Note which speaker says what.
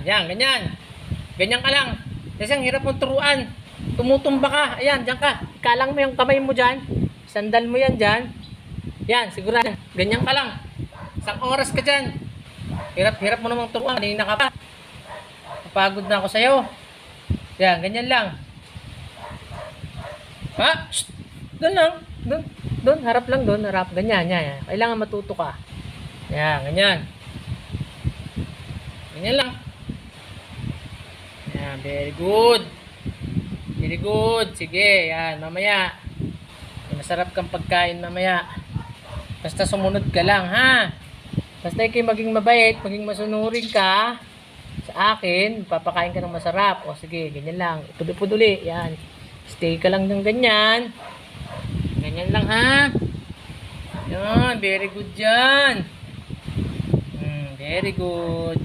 Speaker 1: Yan, yan, ganyan. Ganyan ka lang. Kasi ang hirap mong turuan. Tumutumba ka. Ayan, dyan ka. Ikalang mo yung kamay mo dyan. Sandal mo yan dyan. Yan, sigurado. Ganyan ka lang. Isang oras ka dyan. Hirap-hirap mo namang turuan. Kanina ka pa. Napagod na ako sa'yo. Yan, ganyan lang. Ha? Shh! Doon lang. Doon. Doon. Harap lang doon. Harap. Ganyan. Yan, yan. Kailangan matuto ka. Yan, ganyan. Ganyan lang. Yan, very good. Very good. Sige, yan. Mamaya. May Masarap kang pagkain mamaya. Basta sumunod ka lang, ha? Basta ikaw maging mabait, maging masunurin ka sa akin, papakain ka ng masarap. O sige, ganyan lang. Ipuduli-puduli. Yan. Stay ka lang ng ganyan. Ganyan lang, ha? Yan, very good yan. Mm, very good.